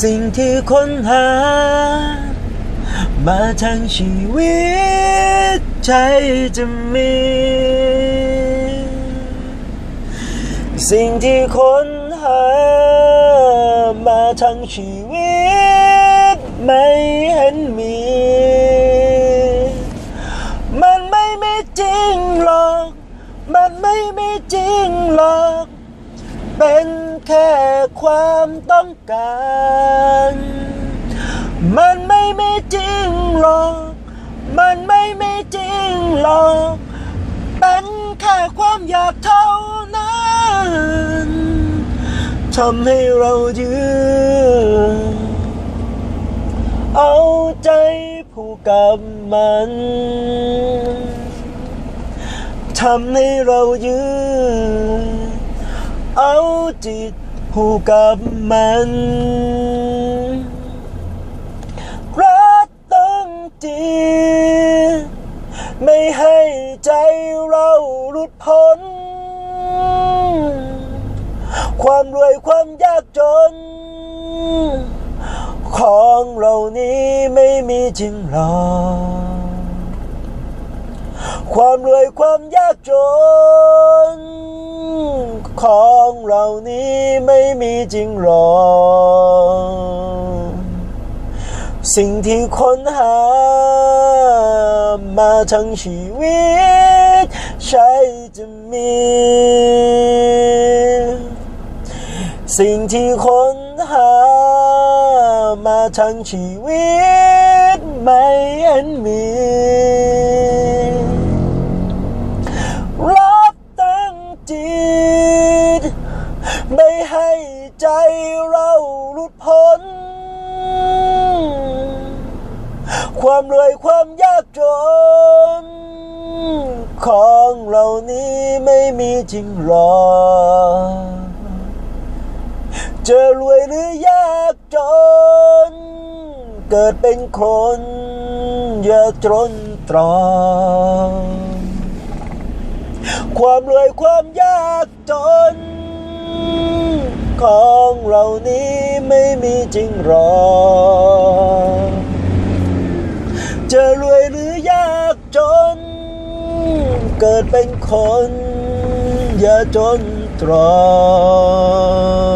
สิ่งที่ค้นหา มาทั้งชีวิตใจจะมี สิ่งที่ค้นหา มาทั้งชีวิต ไม่เห็นมี ค่ความต้องการ มันไม่มีจริงหรอก มันไม่มีจริงหรอก เป็นแค่ความอยากเท่านั้นทำให้เรายืนเอาใจผูกกับมันทำให้เรายืนเอาจิต ผูกกับมัน รักตั้งจิตไม่ให้ใจเราหลุดพ้น ความรวยความยากจน ของเรานี้ไม่มีจริงหรอกความรวยความยากจน ของเรานี้ไม่มีจริงหรอ สิ่งที่ค้นหา มาทั้งชีวิต ใช่จะมี สิ่งที่ค้นหา มาทั้งชีวิตไม่เห็นมี พ้น ความรวยความยากจน ของเรานี้ไม่มีจริงหรอกจะรวยหรือยากจน เกิดเป็นคนอย่าจนตรอมความรวยความยากจน ของเรานี้ไม่มีจริงหรอกจะรวยหรือยากจน เกิดเป็นคน อย่าจนตรอ